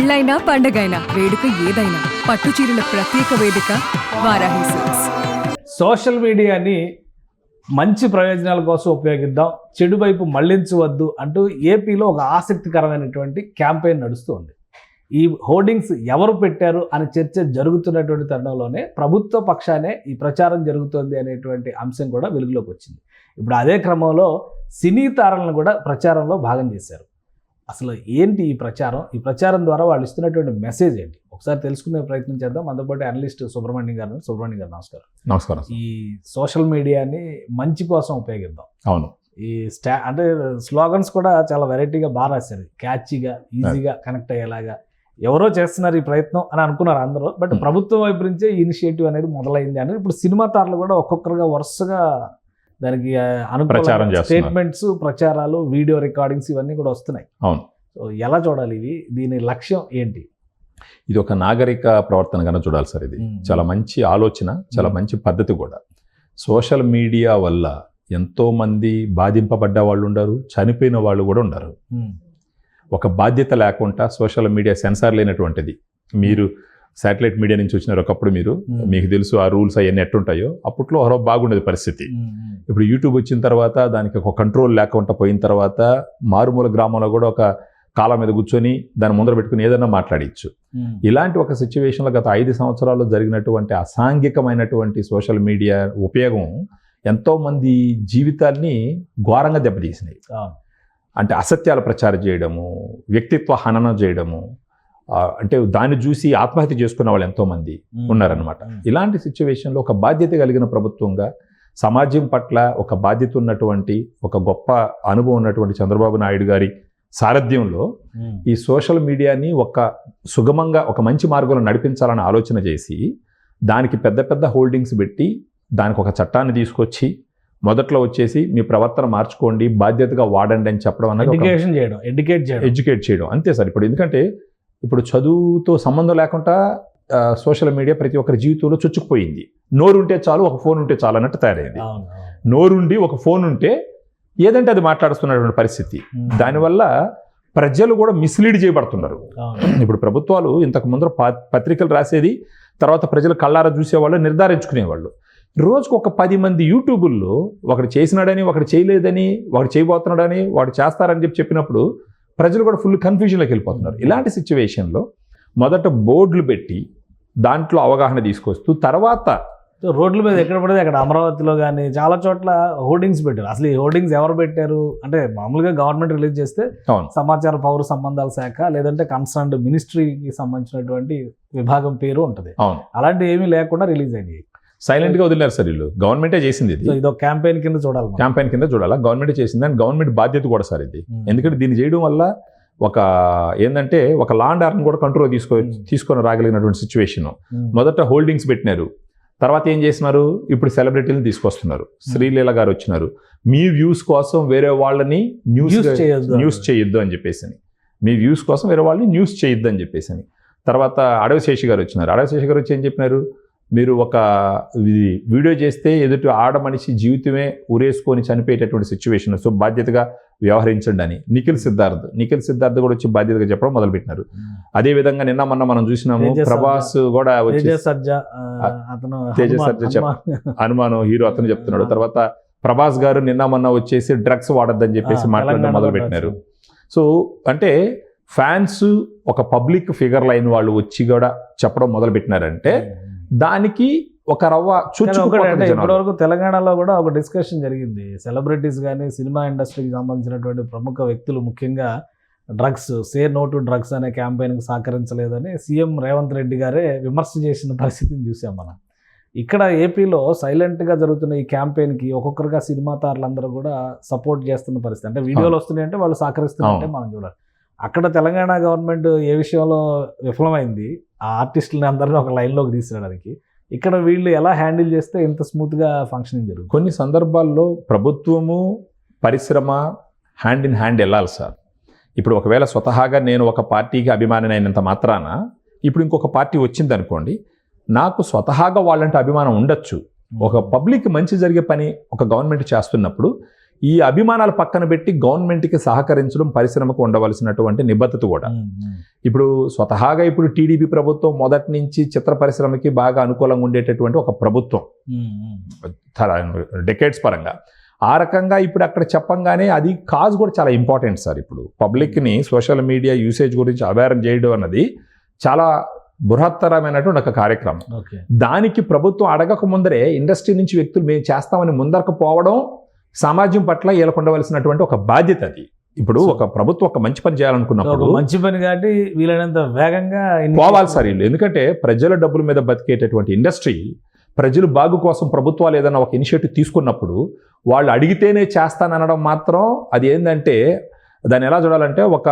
పెళ్ళైనా పండగైనా వేడుక ఏదైనా పట్టు చీరల ప్రత్యేక వేదిక వారాహి సిల్క్స్ సోషల్ మీడియాని మంచి ప్రయోజనాల కోసం ఉపయోగిద్దాం. చెడు వైపు మళ్ళించవద్దు అంటూ ఏపీలో ఒక ఆసక్తికరమైనటువంటి క్యాంపెయిన్ నడుస్తుంది. ఈ హోర్డింగ్స్ ఎవరు పెట్టారు అనే చర్చ జరుగుతున్నటువంటి తరుణంలోనే ప్రభుత్వ పక్షానే ఈ ప్రచారం జరుగుతోంది అనేటువంటి అంశం కూడా వెలుగులోకి వచ్చింది. ఇప్పుడు అదే క్రమంలో సినీ తారలను కూడా ప్రచారంలో భాగం చేశారు. అసలు ఏంటి ఈ ప్రచారం? ఈ ప్రచారం ద్వారా వాళ్ళు ఇస్తున్నటువంటి మెసేజ్ ఏంటి? ఒకసారి తెలుసుకునే ప్రయత్నం చేద్దాం. మనతో పాటు అనలిస్ట్ సుబ్రహ్మణ్యం గారు. సుబ్రహ్మణ్యం గారు నమస్కారం. నమస్కారం ఈ సోషల్ మీడియాని మంచి కోసం ఉపయోగిద్దాం. అవును. ఈ స్టా అంటే స్లోగన్స్ కూడా చాలా వెరైటీగా బాగా రాశారు. క్యాచీగా ఈజీగా కనెక్ట్ అయ్యేలాగా. ఎవరో చేస్తున్నారు ఈ ప్రయత్నం అని అనుకున్నారు అందరూ. బట్. ప్రభుత్వం వైపు నుంచే ఇనిషియేటివ్ అనేది మొదలైంది అని ఇప్పుడు సినిమా తారలు కూడా ఒక్కొక్కరుగా వరుసగా దానికి ప్రచారం చేస్తున్నారు. స్టేట్మెంట్స్ ప్రచారాలు వీడియో రికార్డింగ్స్ ఇవన్నీ కూడా వస్తున్నాయి అవును సో ఎలా చూడాలి ఇవి దీని లక్ష్యం ఏంటి ఇది ఒక నాగరిక ప్రవర్తన కన్నా చూడాలి సార్ ఇది. చాలా మంచి ఆలోచన చాలా. మంచి పద్ధతి కూడా సోషల్ మీడియా వల్ల ఎంతో మంది బాధింపబడ్డ వాళ్ళు ఉండరు చనిపోయిన వాళ్ళు కూడా ఉండరు. ఒక బాధ్యత లేకుండా సోషల్ మీడియా సెన్సార్ లేనటువంటిది మీరు శాటిలైట్ మీడియా నుంచి వచ్చినారు ఒకప్పుడు మీరు. మీకు తెలుసు ఆ రూల్స్ అవన్నీ ఎట్టుంటాయో అప్పట్లో హరో బాగుండేది పరిస్థితి. ఇప్పుడు యూట్యూబ్ వచ్చిన తర్వాత దానికి ఒక కంట్రోల్ లేకుండా పోయిన తర్వాత మారుమూల గ్రామంలో కూడా ఒక కాలం మీద కూర్చొని దాని ముందర పెట్టుకుని ఏదైనా మాట్లాడచ్చు. ఇలాంటి ఒక సిచ్యువేషన్లో గత ఐదు సంవత్సరాల్లో జరిగినటువంటి అసాంఘికమైనటువంటి సోషల్ మీడియా ఉపయోగం ఎంతో మంది జీవితాల్ని ఘోరంగా దెబ్బతీసినాయి. అంటే అసత్యాలు ప్రచారం చేయడము వ్యక్తిత్వ హనన చేయడము అంటే దాన్ని చూసి ఆత్మహత్య చేసుకున్న వాళ్ళు ఎంతోమంది. ఉన్నారనమాట. ఇలాంటి సిచ్యువేషన్లో ఒక బాధ్యత కలిగిన ప్రభుత్వంగా సమాజం పట్ల ఒక బాధ్యత ఉన్నటువంటి ఒక గొప్ప అనుభవం ఉన్నటువంటి చంద్రబాబు నాయుడు గారి సారథ్యంలో. ఈ సోషల్ మీడియాని ఒక సుగమంగా ఒక మంచి మార్గంలో నడిపించాలని ఆలోచన చేసి దానికి పెద్ద పెద్ద హోల్డింగ్స్ పెట్టి దానికి ఒక చట్టాన్ని తీసుకొచ్చి మొదట్లో వచ్చేసి మీ ప్రవర్తన మార్చుకోండి బాధ్యతగా వాడండి అని చెప్పడం అనేది ఎడ్యుకేషన్ చేయడం ఎడ్యుకేట్ చేయడం ఎడ్యుకేట్ చేయడం అంతే సార్ ఇప్పుడు ఎందుకంటే ఇప్పుడు చదువుతో సంబంధం లేకుండా సోషల్ మీడియా ప్రతి ఒక్కరి జీవితంలో చొచ్చుకుపోయింది నోరు ఉంటే చాలు ఒక ఫోన్ ఉంటే చాలు అన్నట్టు తయారైంది. నోరుండి ఒక ఫోన్ ఉంటే ఏదంటే అది మాట్లాడుతున్నటువంటి పరిస్థితి. దానివల్ల ప్రజలు కూడా మిస్లీడ్ చేయబడుతున్నారు. ఇప్పుడు ప్రభుత్వాలు ఇంతకు ముందర పత్రికలు రాసేది తర్వాత ప్రజలు కళ్ళారా చూసేవాళ్ళు నిర్ధారించుకునేవాళ్ళు రోజుకు ఒక పది మంది యూట్యూబుల్లో ఒకటి చేసినాడని ఒకటి చేయలేదని ఒకటి చేయబోతున్నాడని వాడు చేస్తారని చెప్పి చెప్పినప్పుడు ప్రజలు కూడా ఫుల్ కన్ఫ్యూజన్లోకి వెళ్ళిపోతున్నారు. ఇలాంటి సిచ్యువేషన్లో మొదట బోర్డులు పెట్టి దాంట్లో అవగాహన తీసుకొస్తూ తర్వాత రోడ్ల మీద ఎక్కడ పడితే అక్కడ అమరావతిలో కానీ చాలా చోట్ల హోర్డింగ్స్ పెట్టారు. అసలు ఈ హోర్డింగ్స్ ఎవరు పెట్టారు? అంటే మామూలుగా గవర్నమెంట్ రిలీజ్ చేస్తే సమాచార పౌర సంబంధాల శాఖ లేదంటే కన్సర్న్డ్ మినిస్ట్రీకి సంబంధించినటువంటి విభాగం పేరు ఉంటుంది. అలాంటివి ఏమీ లేకుండా రిలీజ్ అయినాయి. సైలెంట్గా వదిలేరు సార్ వీళ్ళు గవర్నమెంటే చేసింది ఇది సో ఇదొక క్యాంపెయిన్ కింద చూడాలి. క్యాంపెయిన్ కింద చూడాలా గవర్నమెంట్ చేసింది అండ్ గవర్నమెంట్ బాధ్యత కూడా సార్ ఇది ఉమ్. ఎందుకంటే దీన్ని చేయడం వల్ల ఒక ఏంటంటే ఒక లాండ్ ఆర్డర్ని కూడా కంట్రోల్ తీసుకో Hmm. తీసుకొని రాగలిగినటువంటి సిచ్యువేషన్ ఉమ్. మొదట హోల్డింగ్స్ పెట్టినారు తర్వాత ఏం చేసినారు ఇప్పుడు సెలబ్రిటీలను తీసుకొస్తున్నారు శ్రీలీల గారు వచ్చినారు మీ వ్యూస్ కోసం వేరే వాళ్ళని న్యూస్. న్యూస్ చేయొద్దు అని చెప్పేసి అని. మీ వ్యూస్ కోసం వేరే వాళ్ళని న్యూస్ చేయొద్దు అని చెప్పేసి అని. తర్వాత అడవి శేషి గారు వచ్చినారు అడవి శేషి గారు వచ్చి ఏం చెప్పినారు మీరు ఒక వీడియో చేస్తే ఎదుటి ఆడ మనిషి జీవితమే ఉరేసుకొని చనిపోయేటటువంటి సిచ్యువేషన్ సో బాధ్యతగా వ్యవహరించండి అని. నిఖిల్ సిద్ధార్థ్. నిఖిల్ సిద్ధార్థ్ కూడా వచ్చి బాధ్యతగా చెప్పడం మొదలుపెట్టినారు. అదే విధంగా నిన్న మొన్న మనం చూసినాము ప్రభాస్ కూడా వచ్చి తేజ తేజ హనుమాన్- హీరో అతను చెప్తున్నాడు. తర్వాత ప్రభాస్ గారు నిన్న మొన్న వచ్చేసి డ్రగ్స్ వాడొద్దని చెప్పేసి మాట్లాడడం తెలంగాణలో మొదలు పెట్టినారు సో అంటే ఫ్యాన్స్ ఒక పబ్లిక్ ఫిగర్ లైన్ వాళ్ళు వచ్చి కూడా చెప్పడం మొదలు పెట్టినారంటే దానికి ఒక రవ్వ. ఇప్పటివరకు తెలంగాణలో కూడా ఒక డిస్కషన్ జరిగింది. సెలబ్రిటీస్ కానీ సినిమా ఇండస్ట్రీకి సంబంధించినటువంటి ప్రముఖ వ్యక్తులు ముఖ్యంగా drugs say no to drugs అనే క్యాంపెయిన్కి సహకరించలేదని సీఎం రేవంత్ రెడ్డి గారే విమర్శ చేసిన పరిస్థితిని చూసాం మనం. ఇక్కడ ఏపీలో సైలెంట్గా జరుగుతున్న ఈ క్యాంపెయిన్కి ఒక్కొక్కరుగా సినిమా తారులందరూ కూడా సపోర్ట్ చేస్తున్న పరిస్థితి. అంటే వీడియోలు వస్తున్నాయి అంటే వాళ్ళు సహకరిస్తున్నారంటే. మనం చూడాలి. అక్కడ తెలంగాణ గవర్నమెంట్ ఏ విషయంలో విఫలమైంది? ఆ ఆర్టిస్టులని అందరిని ఒక లైన్లోకి తీసుకురావడానికి ఇక్కడ వీళ్ళు ఎలా హ్యాండిల్ చేస్తే ఇంత స్మూత్గా ఫంక్షనింగ్ జరుగుతుంది? కొన్ని సందర్భాల్లో ప్రభుత్వము పరిశ్రమ హ్యాండ్ ఇన్ హ్యాండ్ వెళ్ళాలి సార్. ఇప్పుడు ఒకవేళ స్వతహాగా నేను ఒక పార్టీకి అభిమాని అయినంత మాత్రాన ఇప్పుడు ఇంకొక పార్టీ వచ్చింది అనుకోండి నాకు స్వతహాగా వాళ్ళంటే అభిమానం ఉండొచ్చు. ఒక పబ్లిక్ మంచి జరిగే పని ఒక గవర్నమెంట్ చేస్తున్నప్పుడు ఈ అభిమానాలు పక్కన పెట్టి గవర్నమెంట్కి సహకరించడం పరిశ్రమకు ఉండవలసినటువంటి నిబద్ధత కూడా. ఇప్పుడు స్వతహాగా ఇప్పుడు టీడీపీ ప్రభుత్వం మొదటి నుంచి చిత్ర పరిశ్రమకి బాగా అనుకూలంగా ఉండేటటువంటి ఒక ప్రభుత్వం. డెకేడ్స్ పరంగా. ఆ రకంగా ఇప్పుడు అక్కడ చెప్పంగానే అది కాజ్ కూడా చాలా ఇంపార్టెంట్ సార్ ఇప్పుడు. పబ్లిక్ని సోషల్ మీడియా యూసేజ్ గురించి అవేర్ చేయడం అన్నది చాలా బృహత్తరమైనటువంటి ఒక కార్యక్రమం. దానికి ప్రభుత్వం అడగక ముందరే ఇండస్ట్రీ నుంచి వ్యక్తులు మేము చేస్తామని ముందరకు పోవడం సమాజం పట్ల వీళ్ళకు ఉండవలసినటువంటి ఒక బాధ్యత అది. ఇప్పుడు ఒక ప్రభుత్వం ఒక మంచి పని చేయాలనుకున్నప్పుడు మంచి పని కాబట్టి వీలైనంత వేగంగా పోవాలి సార్ వీళ్ళు ఎందుకంటే ప్రజల డబ్బుల మీద బతికేటటువంటి ఇండస్ట్రీ ప్రజలు బాగు కోసం ప్రభుత్వాలు ఏదైనా ఒక ఇనిషియేటివ్ తీసుకున్నప్పుడు వాళ్ళు అడిగితేనే చేస్తాననడం మాత్రం అది ఏంటంటే దాన్ని ఎలా చూడాలంటే ఒక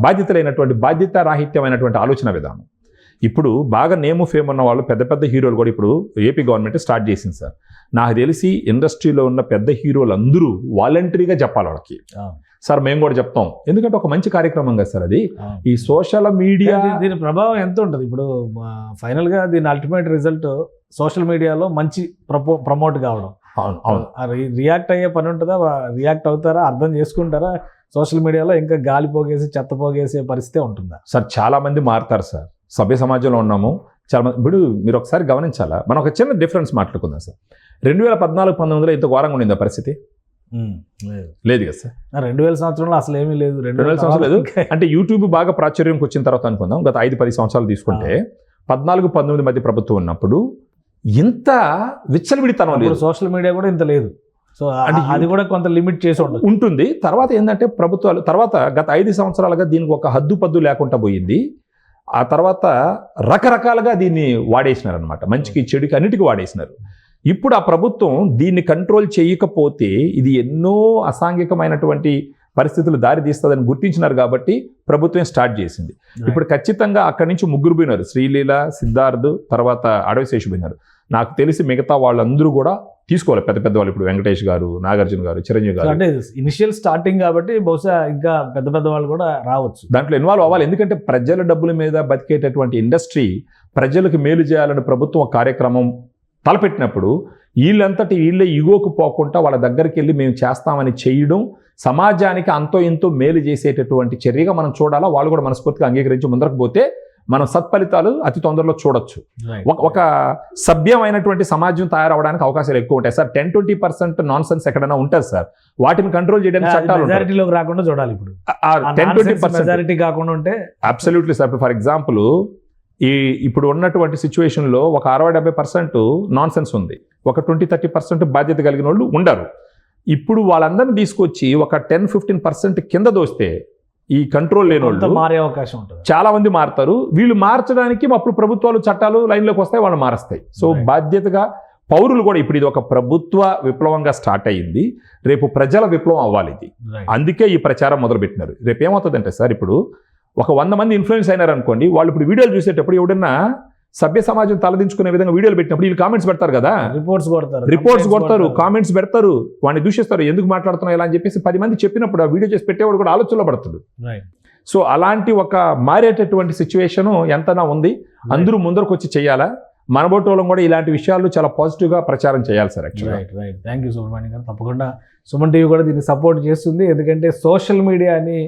బాధ్యత లేనటువంటి బాధ్యత రాహిత్యమైనటువంటి ఆలోచన విధానం. ఇప్పుడు బాగా నేము ఫేమ్ ఉన్న వాళ్ళు పెద్ద పెద్ద హీరోలు కూడా ఇప్పుడు ఏపీ గవర్నమెంట్ స్టార్ట్ చేసింది సార్. నాకు తెలిసి ఇండస్ట్రీలో ఉన్న పెద్ద హీరోలు అందరూ వాలంటరీగా చెప్పాలి వాళ్ళకి. సార్ మేము కూడా చెప్తాం. ఎందుకంటే ఒక మంచి కార్యక్రమం కదా సార్ అది. ఈ సోషల్ మీడియా దీని- ప్రభావం ఎంత ఉంటుంది? ఇప్పుడు ఫైనల్గా దీని అల్టిమేట్ రిజల్ట్ సోషల్ మీడియాలో మంచి ప్రపో ప్రమోట్ కావడం. అవును అవును. రియాక్ట్ అయ్యే పని ఉంటుందా? రియాక్ట్ అవుతారా? అర్థం చేసుకుంటారా? సోషల్ మీడియాలో ఇంకా గాలి పోగేసి చెత్త పోగేసే పరిస్థితి ఉంటుందా? సార్ చాలా మంది మారుతారు సార్. సభ్య సమాజంలో ఉన్నాము. చాలా మంది ఇప్పుడు మీరు ఒకసారి గమనించాలా? మనం ఒక చిన్న డిఫరెన్స్ మాట్లాడుకుందాం సార్. రెండు వేల పద్నాలుగు పంతొమ్మిదిలో ఇంత ఘోరంగా ఉండింది ఆ పరిస్థితి లేదు. కదా సార్. రెండు వేల సంవత్సరంలో అసలు ఏమీ లేదు. రెండు వేల సంవత్సరాలు లేదు. అంటే యూట్యూబ్ బాగా ప్రాచుర్యంకి వచ్చిన తర్వాత అనుకుందాం. గత ఐదు పది సంవత్సరాలు తీసుకుంటే పద్నాలుగు పంతొమ్మిది మధ్య ప్రభుత్వం ఉన్నప్పుడు ఇంత విచ్చలవిడితనం లేదు. సోషల్ మీడియా కూడా ఇంత లేదు. సో అంటే అది కూడా కొంత లిమిట్ చేసి ఉండదు ఉంటుంది. తర్వాత ఏంటంటే ప్రభుత్వాలు తర్వాత గత ఐదు సంవత్సరాలుగా దీనికి ఒక హద్దు పద్దు లేకుండా పోయింది. ఆ తర్వాత రకరకాలుగా దీన్ని వాడేసినారు అనమాట మంచికి చెడుకి అన్నిటికీ వాడేసినారు. ఇప్పుడు ఆ ప్రభుత్వం దీన్ని కంట్రోల్ చేయకపోతే ఇది ఎన్నో అసాంఘికమైనటువంటి పరిస్థితులు దారి తీస్తుందని గుర్తించినారు కాబట్టి ప్రభుత్వం స్టార్ట్ చేసింది. ఇప్పుడు ఖచ్చితంగా అక్కడి నుంచి ముగ్గురు పోయినారు. శ్రీలీల సిద్ధార్థ్ తర్వాత అడవిశేషు పోయినారు. నాకు తెలిసి మిగతా వాళ్ళందరూ కూడా తీసుకోవాలి. పెద్ద పెద్ద వాళ్ళు ఇప్పుడు వెంకటేష్ గారు నాగార్జున గారు చిరంజీవి గారు. అంటే ఇనిషియల్ స్టార్టింగ్ కాబట్టి బహుశా ఇంకా పెద్ద పెద్ద వాళ్ళు కూడా రావచ్చు. దాంట్లో ఇన్వాల్వ్ అవ్వాలి. ఎందుకంటే ప్రజల డబ్బుల మీద బతికేటటువంటి ఇండస్ట్రీ ప్రజలకు మేలు చేయాలని ప్రభుత్వం కార్యక్రమం తలపెట్టినప్పుడు వీళ్ళంతటి వీళ్ళే ఇగోకు పోకుండా వాళ్ళ దగ్గరికి వెళ్ళి మేము చేస్తామని చేయడం సమాజానికి అంతో ఎంతో మేలు చేసేటటువంటి చర్యగా మనం చూడాలా? వాళ్ళు కూడా మనస్ఫూర్తిగా అంగీకరించి ముందరకు పోతే మనం సత్ఫలితాలు అతి తొందరలో చూడొచ్చు. ఒక సభ్యమైనటువంటి సమాజం తయారవడానికి అవకాశాలు ఎక్కువ ఉంటాయి. Sir ten twenty percent nonsense ఎక్కడైనా ఉంటుంది సార్? వాటిని కంట్రోల్ చేయడానికి చట్టాలు రాకుండా చూడాలి ఇప్పుడు. టెన్ ట్వంటీ పర్సెంట్ కాకుండా ఉంటే అబ్సల్యూట్లీ సార్ ఫర్ ఎగ్జాంపుల్ ఈ ఇప్పుడు ఉన్నటువంటి సిచ్యువేషన్లో ఒక అరవై డెబ్బై పర్సెంట్ నాన్ సెన్స్ ఉంది. ఒక ట్వంటీ థర్టీ పర్సెంట్ బాధ్యత కలిగిన వాళ్ళు ఉండరు. ఇప్పుడు వాళ్ళందరిని తీసుకొచ్చి ఒక టెన్ ఫిఫ్టీన్ పర్సెంట్ కింద దోస్తే ఈ కంట్రోల్ లేని వాళ్ళు మారే అవకాశం ఉంటుంది. చాలా మంది మారుతారు. వీళ్ళు మార్చడానికి అప్పుడు ప్రభుత్వాలు చట్టాలు లైన్లోకి వస్తాయి వాళ్ళు మారుస్తాయి. సో. బాధ్యతగా పౌరులు కూడా ఇప్పుడు ఇది ఒక ప్రభుత్వ విప్లవంగా స్టార్ట్ అయ్యింది. రేపు ప్రజల విప్లవం అవ్వాలి ఇది. అందుకే ఈ ప్రచారం మొదలుపెట్టినారు. రేపు ఏమవుతుందంటే సార్ ఇప్పుడు ఒక వంద మంది ఇన్ఫ్లుయెన్స్ అయినారు అనుకోండి వాళ్ళు ఇప్పుడు వీడియోలు చూసేటప్పుడు ఎవడన్నా సభ్య సమాజం తలదించుకునే విధంగా వీడియోలు పెట్టినప్పుడు వీళ్ళు కామెంట్స్ పెడతారు కదా? రిపోర్ట్స్ కొడతారు రిపోర్ట్స్ కొడతారు కామెంట్స్ పెడతారు. వాడిని దూషిస్తారు. ఎందుకు మాట్లాడుతున్నావు ఇలా అని చెప్పేసి పది మంది చెప్పినప్పుడు ఆ వీడియో చేసి పెట్టేవాడు కూడా ఆలోచనలో పడుతుంది. సో అలాంటి ఒక మారేటటువంటి సిచ్యువేషన్ ఎంతనా ఉంది. అందరూ ముందరకు వచ్చి చేయాలా? మనబోటోళ్ళం కూడా ఇలాంటి విషయాలు చాలా పాజిటివ్గా ప్రచారం చేయాలి sir right right thank you Subrahmanyam garu. తప్పకుండా సుమన్ టీవీ కూడా దీన్ని సపోర్ట్ చేస్తుంది. ఎందుకంటే సోషల్ మీడియాని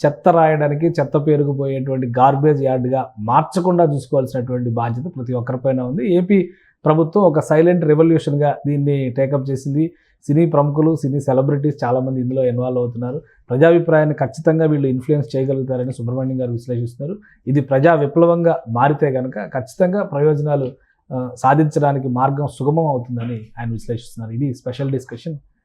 చెత్త రాయడానికి చెత్త పేరుకుపోయేటువంటి గార్బేజ్ యార్డ్గా మార్చకుండా చూసుకోవాల్సినటువంటి బాధ్యత ప్రతి ఒక్కరిపైన ఉంది. ఏపీ ప్రభుత్వం ఒక సైలెంట్ రెవల్యూషన్గా దీన్ని టేకప్ చేసింది. సినీ ప్రముఖులు సినీ సెలబ్రిటీస్ చాలామంది ఇందులో ఇన్వాల్వ్ అవుతున్నారు. ప్రజాభిప్రాయాన్ని ఖచ్చితంగా వీళ్ళు ఇన్ఫ్లుయెన్స్ చేయగలుగుతారని సుబ్రహ్మణ్యం గారు విశ్లేషిస్తున్నారు. ఇది ప్రజా విప్లవంగా మారితే కనుక ఖచ్చితంగా ప్రయోజనాలు సాధించడానికి మార్గం సుగమం అవుతుందని ఆయన విశ్లేషిస్తున్నారు. ఇది special discussion